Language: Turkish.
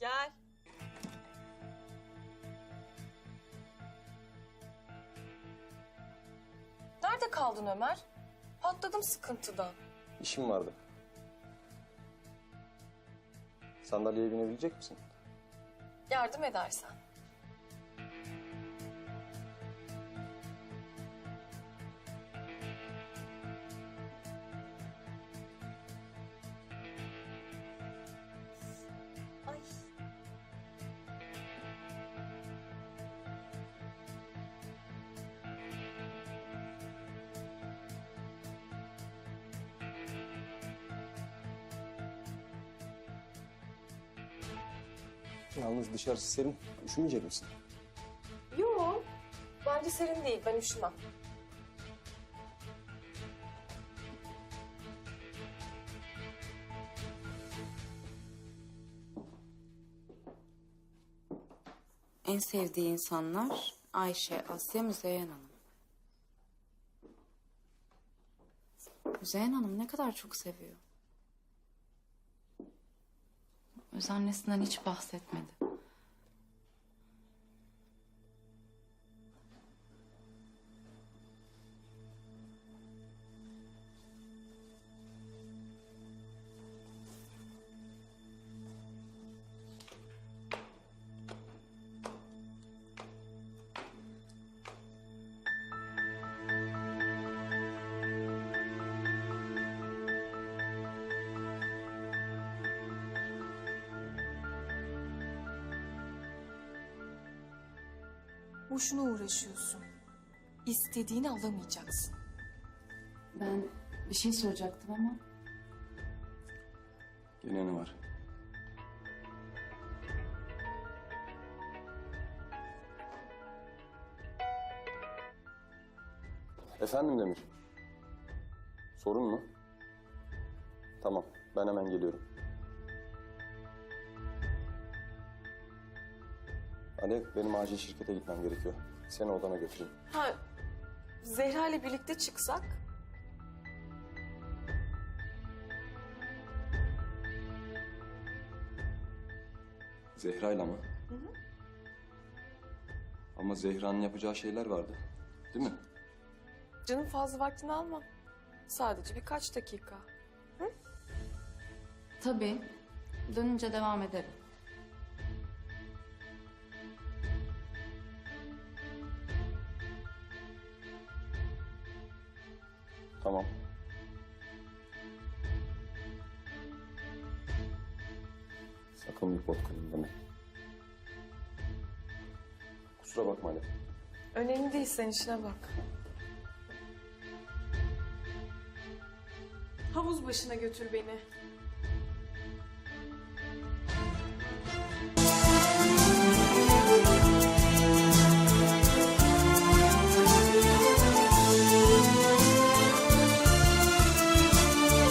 Gel. Nerede kaldın Ömer? Patladım sıkıntıdan. İşim vardı. Sandalyeye binebilecek misin? Yardım edersen. Yalnız dışarısı serin. Üşümeyecek misin? Yok. Bence serin değil. Ben üşümem. En sevdiği insanlar Ayşe, Asya, Müzeyyen Hanım. Müzeyyen Hanım ne kadar çok seviyor. Öz annesinden hiç bahsetmedi. Boşuna uğraşıyorsun. İstediğini alamayacaksın. Ben bir şey soracaktım ama Gene ne var? Efendim Demir. Sorun mu? Tamam, ben hemen geliyorum. Alev, benim acil şirkete gitmem gerekiyor. Seni odana götüreyim. Ha, Zehra ile birlikte çıksak? Zehra'yla mı? Ama Zehra'nın yapacağı şeyler vardı. Değil mi? Canım fazla vaktini alma. Sadece birkaç dakika. tabii dönünce devam ederim. Tamam. Sakın bir pot kırayım deme. Kusura bakma Alev. Önemli değil sen işine bak. Havuz başına götür beni.